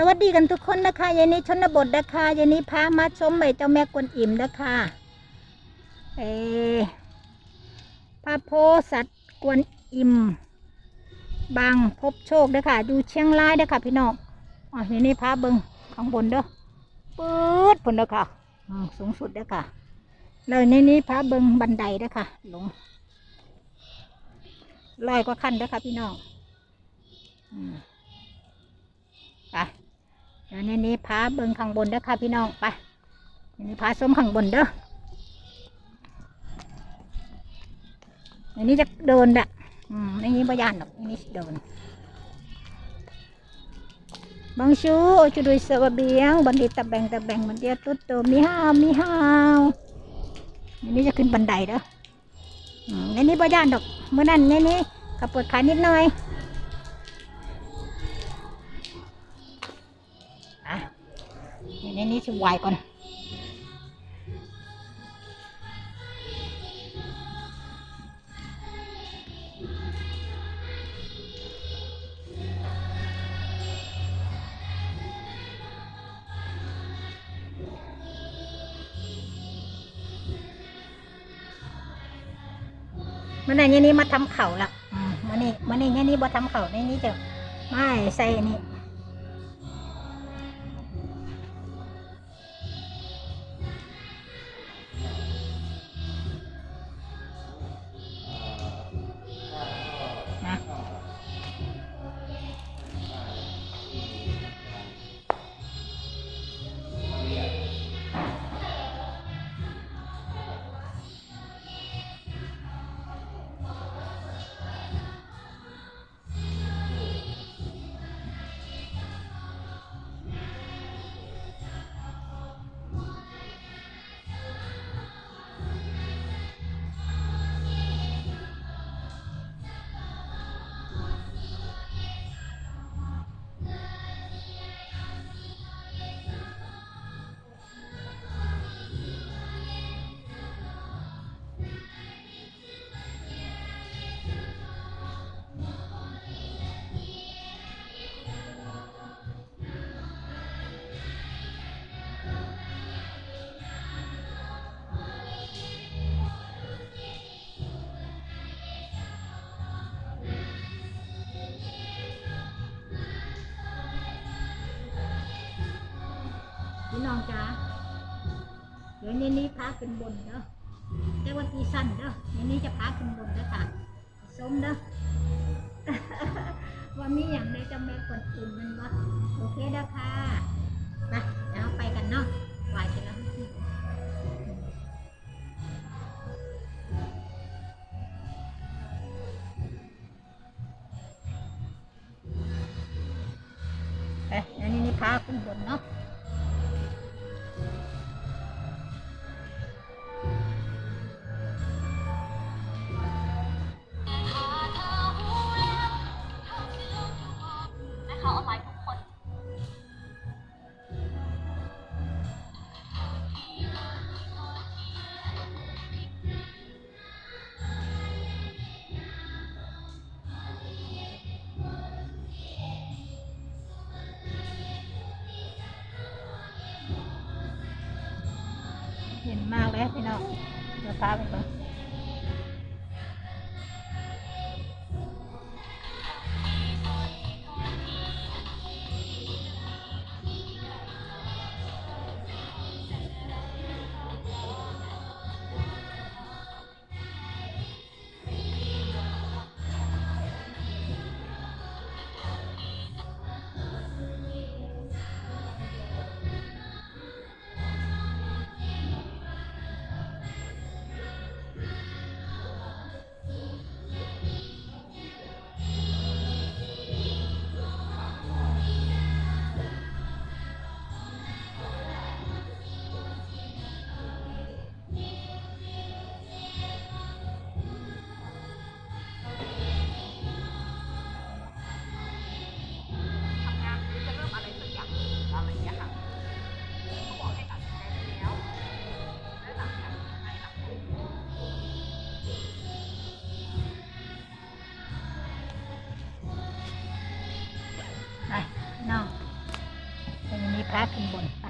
สวัสดีกันทุกคนนะคะยายนี้ชนบทนะคะยายนี้พามาชมใบเจ้าแม่กวนอิ่มนะคะเอพระโพสัตว์กวนอิ่มบางพบโชคเด้อค่ะอยู่เชียงรายเด้อค่ะ พี่น้องอ๋อยายนี้พาเบิงข้างบนเด้อปื๊ดผลเด้อค่ะสูงสุดเด้อค่ะเลยในนี้พาเบิงบันไดเด้อค่ะลงลอยกว่าขั้นเด้อค่ะพี่น้องอืมไป เดี๋ยวในนี้พาเบิงข้างบนเด้อค่ะพี่น้องไปนนี้พาส้มข้างบนเด้อในนี้จะเดินดะอืมในนี้บ่ยานหรอกในนี้เดินบางชูโอจุดุยสวะเบียงบันดีตะแบงตะแบงมันเดียตุ๊ดโตมีห้าวมีห้าวในนี้จะขึ้นบันไดเด้ออืมในนี้บ่ยานดอกเมื่อนั้นในนี้ขับปวดขานิดหน่อย ในนี้จะวายก่อนมื่อไหร่เนี่ยนี้มาทำเข่าละมมื่อนี้มื่อนี้เนี่ยนี้บ่ทำเข่าในนี้จะไม่ใส่อัน นี้นี้พาขึ้นบนเด้อแต่ว่าตีสั้นเด้อนี่นี้จะพาขึ้นบนเด้อค่ะสมเด้อว่ามีอย่างใดจะแม่คนอื่นมันวะโอเคนะคะ เห็นมากเลยพี่น้องเดี๋ยวพาไปก่อน ขึ้นบนไป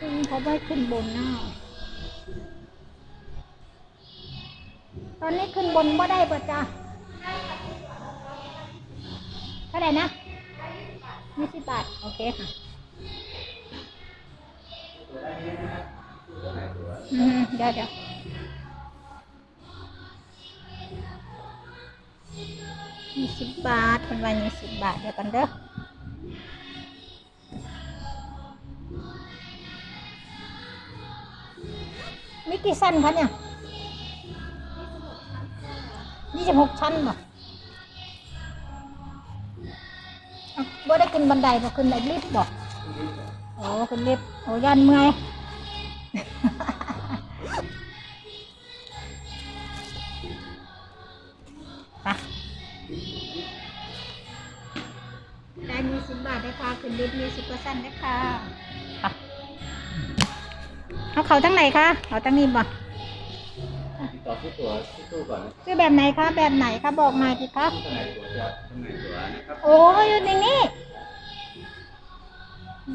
อืมเขาไม่ขึ้นบนหน้าตอนนี้ขึ้นบนว่าได้ปะจ๊ะเท่าไหร่นะยี่สิบบาท โอเคค่ะเดี๋ยวเดี๋ยว ยี่สิบบาทเป็นวันยี่สิบบาทเดี๋ยวกันเด้อมีกี่สั้นคะเนี่ยยี่สิบหกชั้นบ่อะบ่ได้ขึ้นบันไดบ่ขึ้นไดลิฟต์บ่โอ้ขึ้นลิฟต์โอ้ยันเมื่อย ได้มีสิบบาทได้ค่ะขึ้นลิฟต์มีสิบเปอร์เซ็นต์ได้ค่ะไปเอาเขาทั้งไหนคะเขาทั้งนี้บ่ต่อที่ตัวที่ตู้ก่อนนะซื้อแบบไหนคะ แบบไหนคะ บอกมาสิคะจำหน่ายตัวจะจำหน่ายตัวนะครับ โอ้ยอยู่ในนี้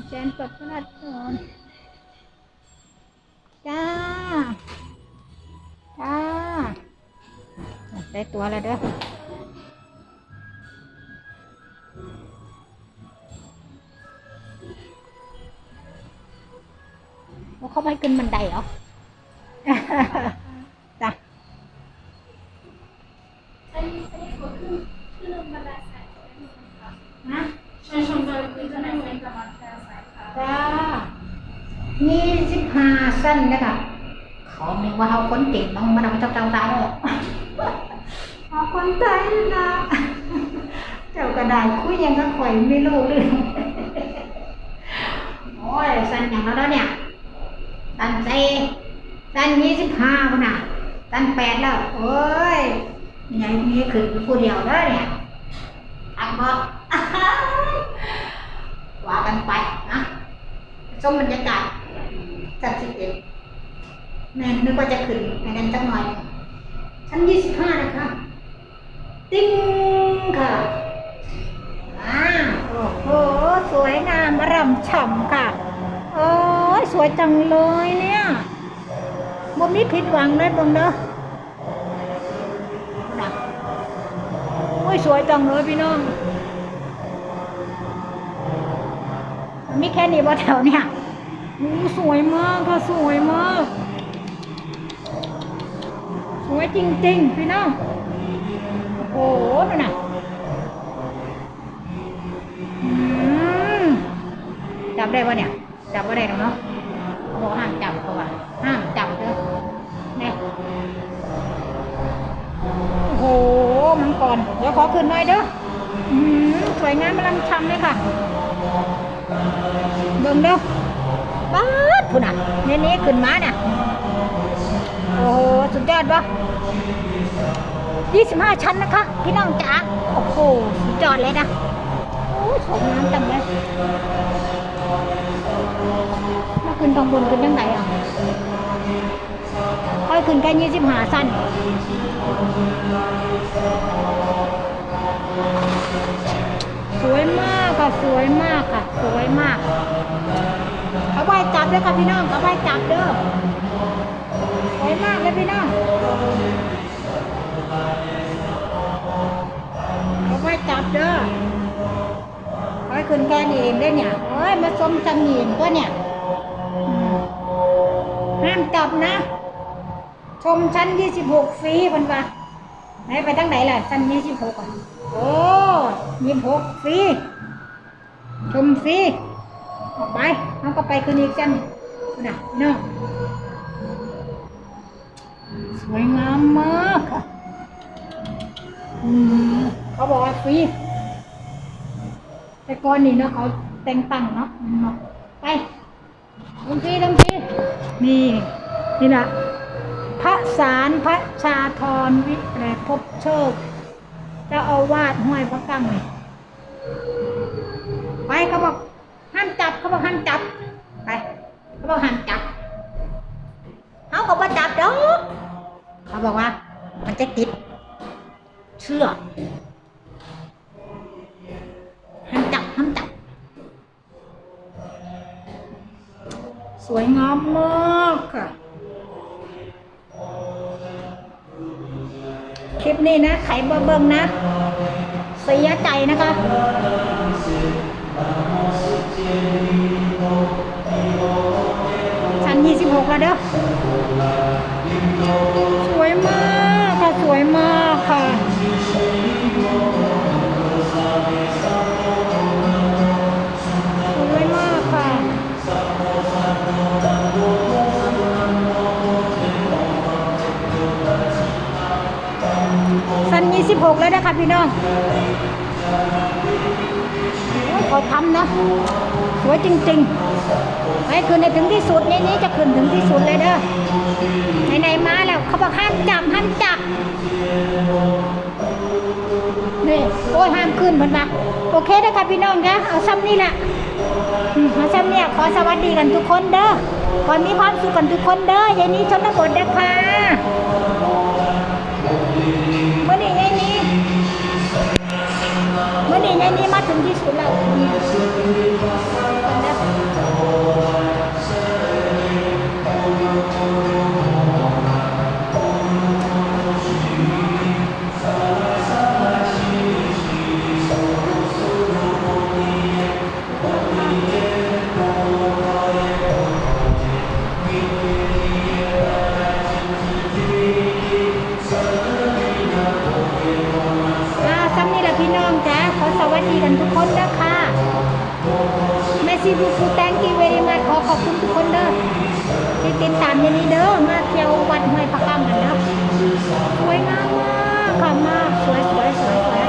แจนเปิดพนัดก่อนจ้า จ้า ได้ตัวแล้วเด้อ อ้เขาไม่ขึ้นบันไดเหรอจ้ะอันนี้อันนี้ขอขึ้นขึ้นลงบันไดสายได้ไหมคะนะใช่ชมเลยคือจะได้เป็นกำลังใจสายค่ะจ้ายี่สิบห้าสั้นนะคะเขาไม่ว่าเขาคนเก่งน้องมาทำเจ้าเจ้าตายหรอกเอาคนไทยนะเจ้ากระดาษคุยยังก็ข่อยไม่รู้เรื่องโอ้ยสั้นอย่างแล้วแล้วเนี่ย สั้นเซสั้นยี่สิบห้าคนน่ะสั้นแปดแล้ว โอ้ยใหญ่มีขึ้นผู้เดียวแล้วเนี่ยอักบอกว่ากันไปนะชมบรรยากาศจัดสิบเอ็ดแม่นึกว่าจะขึ้นในนั้นจังหน่อยชั้นยี่สิบห้านะคะ ติ้งค่ะอ่าโอ้โห สวยงามอร่ำฉ่ำค่ะ วยจังเลยเนี่ยบ่มีผิดหวังเลยเบิ่งเด้อนะโอ้ยสวยจังเลยพี่น้อง มีแค่นี้บ่แถวเนี่ยอู้สวยมากค่ะสวยมาก สวยจริงๆ พี่น้อง โอ้โหนั่นนะอืมจับได้ปะเนี่ยจับว่ได้หรอกเนาะ บอกห้ามจับเขาว่าห้ามจับเด้อเนี่ยโอ้โหมันก่อนเดี๋ยวขอคืนหน่อยเด้อสวยงามกำลังชำเลยค่ะเบิ่งเด้อป๊าดพุ่นอะนี่นี่ขึ้นมาเนี่ยโอ้โหสุดยอดปะยี่สิบห้าชั้นนะคะ พี่น้องจ๋าโอ้โหสุดยอดเลยนะโอ้สวยงามจังเลย ขึ้นทางบนขึ้นยังไงอะค่อยขึ้นแค่ยี่สิบหาชั้นสวยมากค่ะสวยมากค่ะ สวยมากเอาไว้จับด้วยค่ะพี่น้องเอาไว้จับเด้อสวยมากเลยพี่น้องเอาไว้จับเด้อเอาไว้ขึ้นแค่นี้เองได้เนี่ยโอ้ยมาชมจังหญิงก็เนี่ย ห้ามจับนะ ชมชั้นยี่สิบหกฟรีพันวะไหนไปตั้งไหนล่ะชั้นยี่สิบหกอะโอ้ยี่สิบหกฟรีชมฟรีออกไปเอาก็ไปคืนอีกชั้นน่ะเนาะสวยงามมากค่ะเขาบอกว่าฟรีแต่ก่อนนี่เนาะเขาแต่งตั้งเนาะไป ลงพีลงพีนี่ นี่นะพระสารพระชาธรวิแรพบโชคจะเอาวาดห้วยพระกังไปเขาบอกห้ามจับเขาบอกห้ามจับไปเขาบอกห้ามจับเขาก็บ่จับดอกเขาบอกว่า คลิปนี้นะ ไข่เบิ่งนะ เสียใจนะคะชั้น26 แล้วเด้อ สวยมากค่ะ สวยมากค่ะ พี่น้องโอ้ยเขาทำนะ สวยจริงๆให้ขึ้นในถึงที่สุดในนี้จะขึ้นถึงที่สุดเลยเด้อไหนมาแล้วเขาบอกห้ามจับห้ามจับนี่โอ้ยห้ามขึ้นเพิ่นมาโอเคนะคะพี่น้องคะเอาซ้ำนี่แหละมเอาซ้ำเนี่ยขอสวัสดีกันทุกคนเด้อขอมีความสุขกันทุกคนเด้อยายนี้ชนบทนะคะ เมื่อนี้ยายนี้มาถึงที่สุดแล้ว ซีบูฟูแตงกีเวรีมาขอขอบคุณทุกคนเด้อที่ติดตามยางนี้เด้อมาเที่ยววัดห้วยพระกำกันนะสวยงามมากค่ะมากสวยสวยสวย